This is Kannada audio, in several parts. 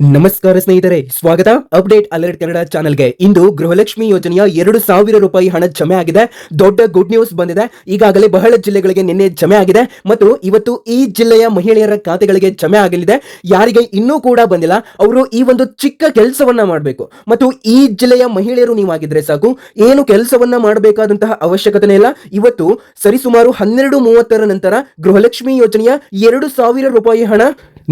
ನಮಸ್ಕಾರ ಸ್ನೇಹಿತರೆ, ಸ್ವಾಗತ. ಅಪ್ಡೇಟ್ ಅಲರ್ಟ್ ಕನ್ನಡ ಚಾನೆಲ್ಗೆ. ಇಂದು ಗೃಹಲಕ್ಷ್ಮಿ ಯೋಜನೆಯ ಎರಡು ಸಾವಿರ ರೂಪಾಯಿ ಹಣ ಜಮೆ ಆಗಿದೆ. ದೊಡ್ಡ ಗುಡ್ ನ್ಯೂಸ್ ಬಂದಿದೆ. ಈಗಾಗಲೇ ಬಹಳ ಜಿಲ್ಲೆಗಳಿಗೆ ನಿನ್ನೆ ಜಮೆ ಆಗಿದೆ. ಮತ್ತು ಇವತ್ತು ಈ ಜಿಲ್ಲೆಯ ಮಹಿಳೆಯರ ಖಾತೆಗಳಿಗೆ ಜಮೆ ಆಗಲಿದೆ. ಯಾರಿಗೆ ಇನ್ನೂ ಕೂಡ ಬಂದಿಲ್ಲ. ಅವರು ಈ ಒಂದು ಚಿಕ್ಕ ಕೆಲಸವನ್ನ ಮಾಡಬೇಕು. ಮತ್ತು ಈ ಜಿಲ್ಲೆಯ ಮಹಿಳೆಯರು ನೀವಾಗಿದ್ರೆ ಸಾಕು. ಏನು ಕೆಲಸವನ್ನ ಮಾಡಬೇಕಾದಂತಹ ಅವಶ್ಯಕತೆ ಇಲ್ಲ. ಇವತ್ತು ಸರಿಸುಮಾರು ಹನ್ನೆರಡು ಮೂವತ್ತರ ನಂತರ ಗೃಹಲಕ್ಷ್ಮಿ ಯೋಜನೆಯ ಎರಡು ಸಾವಿರ ರೂಪಾಯಿ ಹಣ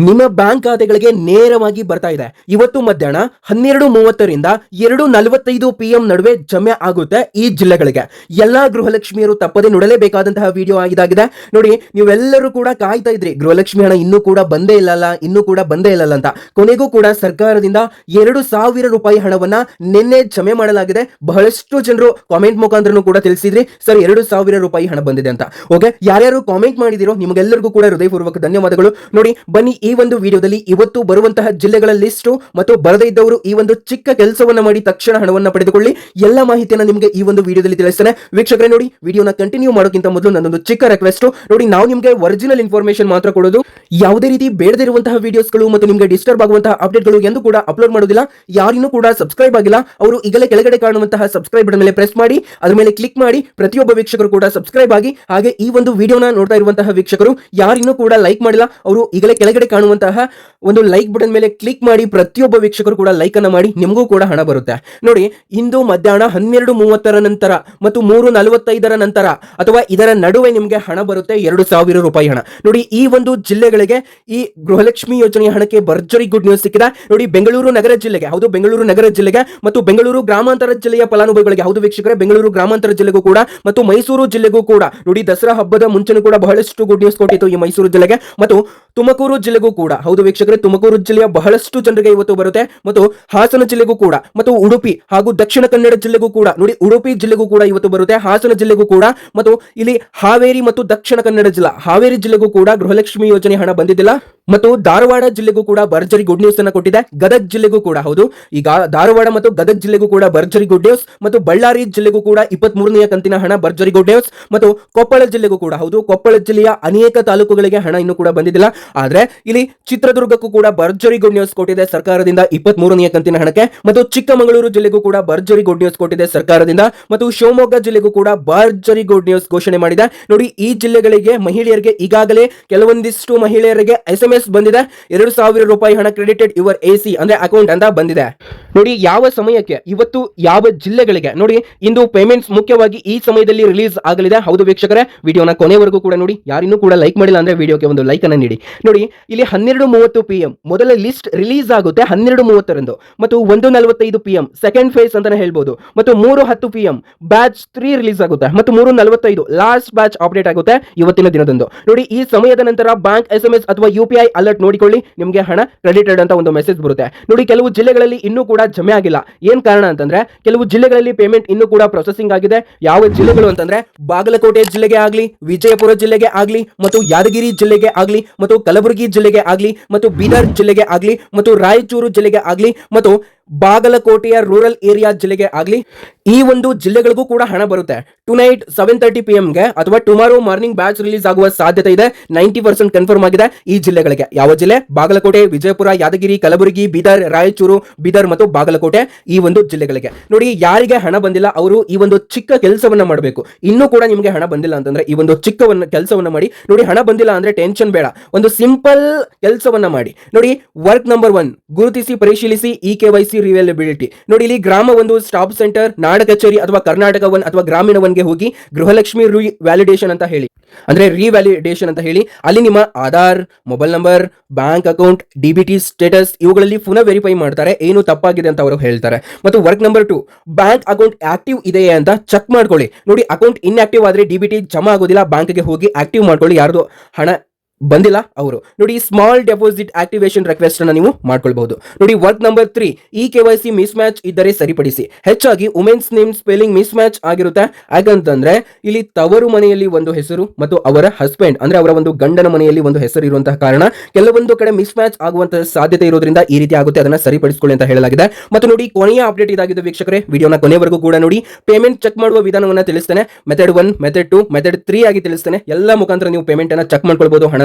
ನಿಮ್ಮ ಬ್ಯಾಂಕ್ ಖಾತೆಗಳಿಗೆ ನೇರವಾಗಿ ಬರ್ತಾ ಇದೆ. ಇವತ್ತು ಮಧ್ಯಾಹ್ನ ಹನ್ನೆರಡು ಮೂವತ್ತರಿಂದ ಎರಡು ನಲವತ್ತೈದು ಪಿ ಎಂ ನಡುವೆ ಜಮೆ ಆಗುತ್ತೆ ಈ ಜಿಲ್ಲೆಗಳಿಗೆ. ಎಲ್ಲಾ ಗೃಹಲಕ್ಷ್ಮಿಯರು ತಪ್ಪದೆ ನೋಡಲೇಬೇಕಾದಂತಹ ವಿಡಿಯೋ ಆಗಿದಾಗಿದೆ ನೋಡಿ, ನೀವೆಲ್ಲರೂ ಕೂಡ ಕಾಯ್ತಾ ಇದ್ರಿ. ಗೃಹಲಕ್ಷ್ಮಿ ಹಣ ಇನ್ನೂ ಕೂಡ ಬಂದೇ ಇಲ್ಲಲ್ಲ, ಇನ್ನೂ ಕೂಡ ಬಂದೇ ಇಲ್ಲಲ್ಲ ಅಂತ. ಕೊನೆಗೂ ಕೂಡ ಸರ್ಕಾರದಿಂದ ಎರಡು ಸಾವಿರ ರೂಪಾಯಿ ಹಣವನ್ನ ನಿನ್ನೆ ಜಮೆ ಮಾಡಲಾಗಿದೆ. ಬಹಳಷ್ಟು ಜನರು ಕಾಮೆಂಟ್ ಮುಖಾಂತರ ಕೂಡ ತಿಳಿಸಿದ್ರಿ. ಸರ್, ಎರಡು ಸಾವಿರ ರೂಪಾಯಿ ಹಣ ಬಂದಿದೆ ಅಂತ. ಓಕೆ, ಯಾರ್ಯಾರು ಕಾಮೆಂಟ್ ಮಾಡಿದಿರೋ ನಿಮಗೆಲ್ಲರಿಗೂ ಕೂಡ ಹೃದಯಪೂರ್ವಕ ಧನ್ಯವಾದಗಳು. ನೋಡಿ, ಬನ್ನಿ ಈ ಒಂದು ವಿಡಿಯೋದಲ್ಲಿ ಇವತ್ತು ಬರುವಂತಹ ಜಿಲ್ಲೆಗಳ ಲಿಸ್ಟು ಮತ್ತು ಬರದೇ ಇದ್ದವರು ಈ ಒಂದು ಚಿಕ್ಕ ಕೆಲಸವನ್ನ ಮಾಡಿ ತಕ್ಷಣ ಹಣವನ್ನ ಪಡೆದುಕೊಳ್ಳಿ. ಎಲ್ಲ ಮಾಹಿತಿಯನ್ನು ನಿಮಗೆ ಈ ಒಂದು ವಿಡಿಯೋದಲ್ಲಿ ತಿಳಿಸ್ತೇನೆ. ವೀಕ್ಷಕರೇ, ನೋಡಿ, ವಿಡಿಯೋನ ಕಂಟಿನ್ಯೂ ಮಾಡೋಕ್ಕಿಂತ ಮೊದಲು ನನ್ನೊಂದು ಚಿಕ್ಕ ರಿಕ್ವೆಸ್ಟ್ ನೋಡಿ, ನಾವು ನಿಮಗೆ ಒರಿಜಿನಲ್ ಇನ್ಫಾರ್ಮೇಷನ್ ಮಾತ್ರ ಕೊಡೋದು. ಯಾವುದೇ ರೀತಿ ಬೇಡದಿರುವಂತಹ ವಿಡಿಯೋಸ್ಗಳು ಮತ್ತು ನಿಮಗೆ ಡಿಸ್ಟರ್ಬ್ ಆಗುವಂತಹ ಅಪ್ಡೇಟ್ಗಳು ಎಂದು ಕೂಡ ಅಪ್ಲೋಡ್ ಮಾಡೋದಿಲ್ಲ. ಯಾರಿನ್ನೂ ಕೂಡ ಸಬ್ಸ್ಕ್ರೈಬ್ ಆಗಿಲ್ಲ. ಅವರು ಈಗಲೇ ಕೆಳಗಡೆ ಕಾಣುವಂತಹ ಸಬ್ಸ್ಕ್ರೈಬ್ ಬಟನ್ ಮೇಲೆ ಪ್ರೆಸ್ ಮಾಡಿ, ಅದರ ಮೇಲೆ ಕ್ಲಿಕ್ ಮಾಡಿ, ಪ್ರತಿಯೊಬ್ಬ ವೀಕ್ಷಕರು ಕೂಡ ಸಬ್ಸ್ಕ್ರೈಬ್ ಆಗಿ, ಹಾಗೆ ಈ ಒಂದು ವಿಡಿಯೋನ ನೋಡ್ತಾ ಇರುವಂತಹ ವೀಕ್ಷಕರು ಯಾರಿನ್ನೂ ಕೂಡ ಲೈಕ್ ಮಾಡಿಲ್ಲ. ಅವರು ಈಗಲೇ ಕೆಳಗಡೆ ಕಾಣುವಂತಹ ಒಂದು ಲೈಕ್ ಬಟನ್ ಮೇಲೆ ಕ್ಲಿಕ್ ಮಾಡಿ ಪ್ರತಿಯೊಬ್ಬ ವೀಕ್ಷಕರು ಕೂಡ ಲೈಕ್ ಅನ್ನ ಮಾಡಿ ನಿಮಗೂ ಕೂಡ ಹಣ ಬರುತ್ತೆ. ನೋಡಿ, ಇಂದು ಮಧ್ಯಾಹ್ನ ಹನ್ನೆರಡು ಮೂವತ್ತರ ನಂತರ ಮತ್ತು ಮೂರು ನಲವತ್ತೈದರ ನಂತರ ಅಥವಾ ಇದರ ನಡುವೆ ನಿಮಗೆ ಹಣ ಬರುತ್ತೆ ಎರಡು ಸಾವಿರ ರೂಪಾಯಿ ಹಣ. ನೋಡಿ, ಈ ಒಂದು ಜಿಲ್ಲೆಗಳಿಗೆ ಈ ಗೃಹಲಕ್ಷ್ಮಿ ಯೋಜನೆಯ ಹಣಕ್ಕೆ ಭರ್ಜರಿ ಗುಡ್ ನ್ಯೂಸ್ ಸಿಕ್ಕಿದೆ. ನೋಡಿ, ಬೆಂಗಳೂರು ನಗರ ಜಿಲ್ಲೆಗೆ, ಹೌದು, ಬೆಂಗಳೂರು ನಗರ ಜಿಲ್ಲೆಗೆ ಮತ್ತು ಬೆಂಗಳೂರು ಗ್ರಾಮಾಂತರ ಜಿಲ್ಲೆಯ ಫಲಾನುಭವಿಗಳಿಗೆ, ಹೌದು ವೀಕ್ಷಕರೇ, ಬೆಂಗಳೂರು ಗ್ರಾಮಾಂತರ ಜಿಲ್ಲೆಗೂ ಕೂಡ ಮತ್ತು ಮೈಸೂರು ಜಿಲ್ಲೆಗೂ ಕೂಡ. ನೋಡಿ, ದಸರಾ ಹಬ್ಬದ ಮುಂಚೆನೂ ಕೂಡ ಬಹಳಷ್ಟು ಗುಡ್ ನ್ಯೂಸ್ ಕೊಟ್ಟಿತ್ತು ಈ ಮೈಸೂರು ಜಿಲ್ಲೆಗೆ ಮತ್ತು ತುಮಕೂರು ಜಿಲ್ಲೆಗೂ ಕೂಡ. ಹೌದು ವೀಕ್ಷಕರೇ, ತುಮಕೂರು ಜಿಲ್ಲೆಯ ಬಹಳಷ್ಟು ಜನರಿಗೆ ಇವತ್ತು ಬರುತ್ತೆ. ಮತ್ತು ಹಾಸನ ಜಿಲ್ಲೆಗೂ ಕೂಡ, ಮತ್ತು ಉಡುಪಿ ಹಾಗೂ ದಕ್ಷಿಣ ಕನ್ನಡ ಜಿಲ್ಲೆಗೂ ಕೂಡ, ನೋಡಿ ಉಡುಪಿ ಜಿಲ್ಲೆಗೂ ಕೂಡ ಇವತ್ತು ಬರುತ್ತೆ, ಹಾಸನ ಜಿಲ್ಲೆಗೂ ಕೂಡ, ಮತ್ತು ಇಲ್ಲಿ ಹಾವೇರಿ ಮತ್ತು ದಕ್ಷಿಣ ಕನ್ನಡ ಜಿಲ್ಲಾ, ಹಾವೇರಿ ಜಿಲ್ಲೆಗೂ ಕೂಡ ಗೃಹಲಕ್ಷ್ಮಿ ಯೋಜನೆ ಹಣ ಬಂದಿದ್ದಿಲ್ಲ, ಮತ್ತು ಧಾರವಾಡ ಜಿಲ್ಲೆಗೂ ಕೂಡ ಭರ್ಜರಿ ಗುಡ್ ನ್ಯೂಸ್ ಅನ್ನು ಕೊಟ್ಟಿದೆ, ಗದಗ ಜಿಲ್ಲೆಗೂ ಕೂಡ, ಹೌದು. ಈಗ ಧಾರವಾಡ ಮತ್ತು ಗದಗ ಜಿಲ್ಲೆಗೂ ಕೂಡ ಭರ್ಜರಿ ಗುಡ್ ನ್ಯೂಸ್ ಮತ್ತು ಬಳ್ಳಾರಿ ಜಿಲ್ಲೆಗೂ ಕೂಡ ಇಪ್ಪತ್ತ್ ಮೂರನೆಯ ಕಂತಿನ ಹಣ ಭರ್ಜರಿ ಗುಡ್ ನ್ಯೂಸ್ ಮತ್ತು ಕೊಪ್ಪಳ ಜಿಲ್ಲೆಗೂ ಕೂಡ, ಹೌದು. ಕೊಪ್ಪಳ ಜಿಲ್ಲೆಯ ಅನೇಕ ತಾಲೂಕುಗಳಿಗೆ ಹಣ ಇನ್ನೂ ಕೂಡ ಬಂದಿದ್ದಿಲ್ಲ. ಆದ್ರೆ ಇಲ್ಲಿ ಚಿತ್ರದುರ್ಗಕ್ಕೂ ಕೂಡ ಭರ್ಜರಿ ಗುಡ್ ನ್ಯೂಸ್ ಕೊಟ್ಟಿದೆ ಸರ್ಕಾರದಿಂದ ಇಪ್ಪತ್ತ್ ಮೂರನೆಯ ಕಂತಿನ ಹಣಕ್ಕೆ ಮತ್ತು ಚಿಕ್ಕಮಗಳೂರು ಜಿಲ್ಲೆಗೂ ಕೂಡ ಭರ್ಜರಿ ಗುಡ್ ನ್ಯೂಸ್ ಕೊಟ್ಟಿದೆ ಸರ್ಕಾರದಿಂದ ಮತ್ತು ಶಿವಮೊಗ್ಗ ಜಿಲ್ಲೆಗೂ ಕೂಡ ಭರ್ಜರಿ ಗುಡ್ ನ್ಯೂಸ್ ಘೋಷಣೆ ಮಾಡಿದೆ. ನೋಡಿ, ಈ ಜಿಲ್ಲೆಗಳಿಗೆ ಮಹಿಳೆಯರಿಗೆ ಈಗಾಗಲೇ ಕೆಲವೊಂದಿಷ್ಟು ಮಹಿಳೆಯರಿಗೆ ಎಸ್ ಎಂ ಎಸ್ ಬಂದಿದೆ. ಎರಡು ಸಾವಿರ ರೂಪಾಯಿ ಹಣ ಕ್ರೆಡಿಟೆಡ್ ಯುವರ್ ಎ ಸಿ ಅಂದ್ರೆ ಅಕೌಂಟ್ ಅಂತ ಬಂದಿದೆ. ನೋಡಿ, ಯಾವ ಸಮಯಕ್ಕೆ? ಇವತ್ತು ಯಾವ ಜಿಲ್ಲೆಗಳಿಗೆ? ನೋಡಿ, ಇಂದು ಪೇಮೆಂಟ್ಸ್ ಮುಖ್ಯವಾಗಿ ಈ ಸಮಯದಲ್ಲಿ ರಿಲೀಸ್ ಆಗಲಿದೆ. ಹೌದು ವೀಕ್ಷಕರೇ, ವಿಡಿಯೋನ ಕೊನೆವರೆಗೂ ಕೂಡ ನೋಡಿ. ಯಾರಿನ್ನೂ ಕೂಡ ಲೈಕ್ ಮಾಡಿಲ್ಲ ಅಂದ್ರೆ ವಿಡಿಯೋಗೆ ಒಂದು ಲೈಕ್ ಅನ್ನ ನೀಡಿ. ನೋಡಿ, ಇಲ್ಲಿ ಹನ್ನೆರಡು ಮೂವತ್ತು ಪಿ ಎಂ ಮೊದಲ ಲಿಸ್ಟ್ ರಿಲೀಸ್ ಆಗುತ್ತೆ ಹನ್ನೆರಡು ಮೂವತ್ತರಂದು. ಮತ್ತು ಒಂದು ನಲವತ್ತೈದು ಪಿ ಎಂ ಸೆಕೆಂಡ್ ಫೇಸ್ ಅಂತಾನೆ ಹೇಳ್ಬೋದು. ಮತ್ತು ಮೂರು ಹತ್ತು P M batch three release ಆಗುತ್ತೆ. ಮತ್ತು ಮೂರು ನಲವತ್ತೈದು ಲಾಸ್ಟ್ ಬ್ಯಾಚ್ ಅಪ್ಡೇಟ್ ಆಗುತ್ತೆ ಇವತ್ತಿನ ದಿನದಂದು. ನೋಡಿ, ಈ ಸಮಯದ ನಂತರ ಬ್ಯಾಂಕ್ ಎಸ್ ಎಂ ಎಸ್ ಅಥವಾ ಯು ಪಿ ಐ ಅಲರ್ಟ್ ನೋಡಿಕೊಳ್ಳಿ, ನಿಮಗೆ ಹಣ ಕ್ರೆಡಿಟೆಡ್ ಅಂತ ಒಂದು ಮೆಸೇಜ್ ಬರುತ್ತೆ. ನೋಡಿ, ಕೆಲವು ಜಿಲ್ಲೆಗಳಲ್ಲಿ ಇನ್ನೂ ಕೂಡ ಜಮೆ ಆಗಿಲ್ಲ. ಏನ್ ಕಾರಣ ಅಂತಂದ್ರೆ, ಕೆಲವು ಜಿಲ್ಲೆಗಳಲ್ಲಿ ಪೇಮೆಂಟ್ ಇನ್ನೂ ಕೂಡ ಪ್ರೊಸೆಸಿಂಗ್ ಆಗಿದೆ. ಯಾವ ಜಿಲ್ಲೆಗಳು ಅಂತಂದ್ರೆ, ಬಾಗಲಕೋಟೆ ಜಿಲ್ಲೆಗೆ ಆಗಲಿ, ವಿಜಯಪುರ ಜಿಲ್ಲೆಗೆ ಆಗಲಿ, ಮತ್ತು ಯಾದಗಿರಿ ಜಿಲ್ಲೆಗೆ ಆಗಲಿ, ಮತ್ತು ಕಲಬುರಗಿ ಜಿಲ್ಲೆಗೆ ಆಗ್ಲಿ ಮತ್ತು ಬೀದರ್ ಜಿಲ್ಲೆಗೆ ಆಗ್ಲಿ ಮತ್ತು ರಾಯಚೂರು ಜಿಲ್ಲೆಗೆ ಆಗ್ಲಿ ಮತ್ತು ಬಾಗಲಕೋಟೆಯ ರೂರಲ್ ಏರಿಯಾ ಜಿಲ್ಲೆಗೆ ಆಗಲಿ, ಈ ಒಂದು ಜಿಲ್ಲೆಗಳಿಗೂ ಕೂಡ ಹಣ ಬರುತ್ತೆ. Tonight seven thirty P ಎಂಗೆ ಅಥವಾ ಟುಮಾರೋ ಮಾರ್ನಿಂಗ್ ಬ್ಯಾಚ್ ರಿಲೀಸ್ ಆಗುವ ಸಾಧ್ಯತೆ ಇದೆ. ನೈಂಟಿ ಪರ್ಸೆಂಟ್ ಕನ್ಫರ್ಮ್ ಆಗಿದೆ ಈ ಜಿಲ್ಲೆಗಳಿಗೆ. ಯಾವ ಜಿಲ್ಲೆ? ಬಾಗಲಕೋಟೆ, ವಿಜಯಪುರ, ಯಾದಗಿರಿ, ಕಲಬುರಗಿ, ಬೀದರ್, ರಾಯಚೂರು, ಬೀದರ್ ಮತ್ತು ಬಾಗಲಕೋಟೆ ಈ ಒಂದು ಜಿಲ್ಲೆಗಳಿಗೆ. ನೋಡಿ, ಯಾರಿಗೆ ಹಣ ಬಂದಿಲ್ಲ, ಅವರು ಈ ಒಂದು ಚಿಕ್ಕ ಕೆಲಸವನ್ನ ಮಾಡಬೇಕು. ಇನ್ನೂ ಕೂಡ ನಿಮಗೆ ಹಣ ಬಂದಿಲ್ಲ ಅಂತಂದ್ರೆ ಈ ಒಂದು ಚಿಕ್ಕವನ್ನ ಕೆಲಸವನ್ನ ಮಾಡಿ. ನೋಡಿ, ಹಣ ಬಂದಿಲ್ಲ ಅಂದ್ರೆ ಟೆನ್ಷನ್ ಬೇಡ. ಒಂದು ಸಿಂಪಲ್ ಕೆಲಸವನ್ನ ಮಾಡಿ. ನೋಡಿ ವರ್ಕ್ ನಂಬರ್ ಒನ್ ಗುರುತಿಸಿ, ಪರಿಶೀಲಿಸಿ ಇ ಕೆ ವೈ ಸಿ ರಿವೇಲಬಿಲಿಟಿ ನೋಡಿ, ಇಲ್ಲಿ ಗ್ರಾಮ ಒಂದು ಸ್ಟಾಪ್ ಸೆಂಟರ್ ನಾಡ ಕಚೇರಿ ಅಥವಾ ಕರ್ನಾಟಕ ಒನ್ ಅಥವಾ ಗ್ರಾಮೀಣ ಒನ್ಗೆ ಹೋಗಿ ಗೃಹಲಕ್ಷ್ಮಿ ರಿ ವ್ಯಾಲಿಡೇಷನ್ ಅಂತ ಹೇಳಿ. ಅಂದ್ರೆ ರಿವ್ಯಾಲಿಡೇಷನ್ ಅಂತ ಹೇಳಿ. ಅಲ್ಲಿ ನಿಮ್ಮ Aadhaar mobile number bank account D B T status ಇವುಗಳಲ್ಲಿ ಪುನಃ ವೆರಿಫೈ ಮಾಡ್ತಾರೆ. ಏನು ತಪ್ಪಾಗಿದೆ ಅಂತ ಅವರು ಹೇಳ್ತಾರೆ. ಮತ್ತು work number two bank account active ಇದೆಯೇ ಅಂತ ಚೆಕ್ ಮಾಡ್ಕೊಳ್ಳಿ. ನೋಡಿ ಅಕೌಂಟ್ ಇನ್ಆಕ್ಟಿವ್ ಆದ್ರೆ ಡಿ ಬಿ ಟಿ ಜಮಾ ಆಗೋದಿಲ್ಲ. ಬ್ಯಾಂಕ್ಗೆ ಹೋಗಿ ಆಕ್ಟಿವ್ ಮಾಡ್ಕೊಳ್ಳಿ. ಯಾರ್ದು ಹಣ ಬಂದಿಲ್ಲ ಅವರು. ನೋಡಿ ಸ್ಮಾಲ್ ಡೆಪಾಸಿಟ್ ಆಕ್ಟಿವೇಶನ್ ರಿಕ್ವೆಸ್ಟ್ ಅನ್ನ ನೀವು ಮಾಡ್ಕೊಳ್ಬಹುದು. ನೋಡಿ work number three E K Y C mismatch ಇದ್ದರೆ ಸರಿಪಡಿಸಿ. ಹೆಚ್ಚಾಗಿ women's name spelling mismatch ಆಗಿರುತ್ತೆ. ಯಾಕಂತಂದ್ರೆ, ಇಲ್ಲಿ ತವರು ಮನೆಯಲ್ಲಿ ಒಂದು ಹೆಸರು ಮತ್ತು ಅವರ ಹಸ್ಬೆಂಡ್ ಅಂದ್ರೆ ಅವರ ಒಂದು ಗಂಡನ ಮನೆಯಲ್ಲಿ ಒಂದು ಹೆಸರು ಇರುವಂತಹ ಕಾರಣ ಕೆಲವೊಂದು ಕಡೆ ಮಿಸ್ ಮ್ಯಾಚ್ ಆಗುವಂತಹ ಸಾಧ್ಯತೆ ಇರೋದ್ರಿಂದ ಈ ರೀತಿ ಆಗುತ್ತೆ. ಅದನ್ನ ಸರಿಪಡಿಸಿಕೊಳ್ಳಿ ಅಂತ ಹೇಳಲಾಗಿದೆ. ಮತ್ತು ನೋಡಿ, ಕೊನೆಯ ಅಪ್ಡೇಟ್ ಇದಾಗಿದೆ ವೀಕ್ಷಕರೇ, ವಿಡಿಯೋನ ಕೊನೆವರೆಗೂ ಕೂಡ ನೋಡಿ. ಪೇಮೆಂಟ್ ಚೆಕ್ ಮಾಡುವ ವಿಧಾನವನ್ನು ತಿಳಿಸ್ತೇನೆ. Method one method two method three ಆಗಿ ತಿಳಿಸ್ತೇನೆ. ಎಲ್ಲ ಮುಖಾಂತರ ನೀವು ಪೇಮೆಂಟ್ ಅನ್ನ ಚೆಕ್ ಮಾಡ್ಕೊಳ್ಬಹುದು, ಹಣ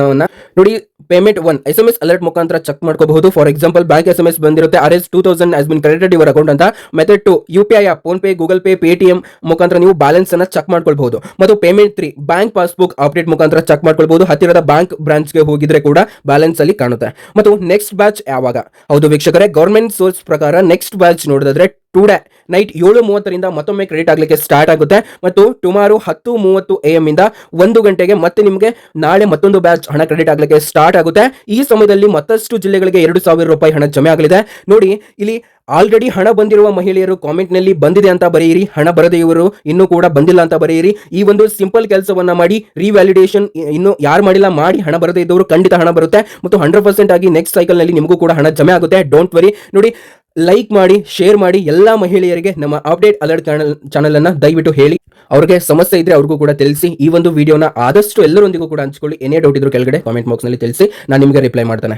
ನೋಡಿ payment one S M S alert ಮುಖಾಂತರ ಚೆಕ್ ಮಾಡ್ಕೋಬಹುದು. For example bank S M S ಬಂದಿರುತ್ತೆ. R S two thousand has been credited your account ಅಂತ. Method two U P I PhonePe Google Pay Paytm ಮುಖಾಂತರ ನೀವು ಬ್ಯಾಲೆನ್ಸ್ ಅನ್ನ ಚೆಕ್ ಮಾಡ್ಕೊಳ್ಬಹುದು. ಮತ್ತು payment three bank passbook update ಮುಖಾಂತರ ಚೆಕ್ ಮಾಡ್ಕೊಳ್ಬಹುದು. ಹತ್ತಿರದ ಬ್ಯಾಂಕ್ ಬ್ರಾಂಚ್ಗೆ ಹೋಗಿದ್ರೆ ಕೂಡ ಬ್ಯಾಲೆನ್ಸ್ ಅಲ್ಲಿ ಕಾಣುತ್ತೆ. ಮತ್ತು ನೆಕ್ಸ್ಟ್ ಬ್ಯಾಚ್ ಯಾವಾಗ? ಹೌದು ವೀಕ್ಷಕರೇ ಗೌರ್ಮೆಂಟ್ ಸೋರ್ಸ್ ಪ್ರಕಾರ ನೆಕ್ಸ್ಟ್ ಬ್ಯಾಚ್ ನೋಡಿದ್ರೆ ಟುಡೇ, ನೈಟ್ ಏಳು ಮೂವತ್ತರಿಂದ ಮತ್ತೊಮ್ಮೆ ಕ್ರೆಡಿಟ್ ಆಗಲಿಕ್ಕೆ ಸ್ಟಾರ್ಟ್ ಆಗುತ್ತೆ. ಮತ್ತು ಟುಮಾರೋ ಹತ್ತು ಮೂವತ್ತು ಎ ಎಂ ಇಂದ ಒಂದು ಗಂಟೆಗೆ ಮತ್ತೆ ನಿಮಗೆ ನಾಳೆ ಮತ್ತೊಂದು ಬ್ಯಾಚ್ ಹಣ ಕ್ರೆಡಿಟ್ ಆಗಲಿಕ್ಕೆ ಸ್ಟಾರ್ಟ್ ಆಗುತ್ತೆ. ಈ ಸಮಯದಲ್ಲಿ ಮತ್ತಷ್ಟು ಜಿಲ್ಲೆಗಳಿಗೆ ಎರಡು ಸಾವಿರ ರೂಪಾಯಿ ಹಣ ಜಮೆ ಆಗಲಿದೆ. ನೋಡಿ, ಇಲ್ಲಿ ಆಲ್ರೆಡಿ ಹಣ ಬಂದಿರುವ ಮಹಿಳೆಯರು ಕಾಮೆಂಟ್ನಲ್ಲಿ ಬಂದಿದೆ ಅಂತ ಬರೆಯಿರಿ, ಹಣ ಬರದೇ ಇವರು ಇನ್ನೂ ಕೂಡ ಬಂದಿಲ್ಲ ಅಂತ ಬರೆಯಿರಿ. ಈ ಒಂದು ಸಿಂಪಲ್ ಕೆಲಸವನ್ನ ಮಾಡಿ, ರಿವ್ಯಾಲಿಡೇಷನ್ ಇನ್ನು ಯಾರು ಮಾಡಿಲ್ಲ, ಮಾಡಿ ಹಣ ಬರದೇ ಇದ್ದವರು ಖಂಡಿತ ಹಣ ಬರುತ್ತೆ. ಮತ್ತು ಹಂಡ್ರೆಡ್ ಪರ್ಸೆಂಟ್ ಆಗಿ ನೆಕ್ಸ್ಟ್ ಸೈಕಲ್ನಲ್ಲಿ ನಿಮಗೂ ಕೂಡ ಹಣ ಜಮೆ ಆಗುತ್ತೆ. ಡೋಂಟ್ ವರಿ ನೋಡಿ ಲೈಕ್ ಮಾಡಿ ಶೇರ್ ಮಾಡಿ, ಎಲ್ಲ ಮಹಿಳೆಯರಿಗೆ ನಮ್ಮ ಅಪ್ಡೇಟ್ ಅಲರ್ಟ್ ಚಾನಲ್ ಚಾನಲ್ ಅನ್ನ ದಯವಿಟ್ಟು ಹೇಳಿ. ಅವ್ರಿಗೆ ಸಮಸ್ಯೆ ಇದ್ರೆ ಅವ್ರಿಗೂ ಕೂಡ ತಿಳಿಸಿ. ಈ ಒಂದು ವಿಡಿಯೋನ ಆದಷ್ಟು ಎಲ್ಲರೊಂದಿಗೂ ಕೂಡ ಹಂಚ್ಕೊಳ್ಳಿ. ಏನೇ ಡೌಟ್ ಇದ್ರು ಕೆಳಗಡೆ ಕಾಮೆಂಟ್ ಬಾಕ್ಸ್ನಲ್ಲಿ ತಿಳಿಸಿ. ನಾನು ನಿಮಗೆ ರಿಪ್ಲೈ ಮಾಡ್ತೇನೆ.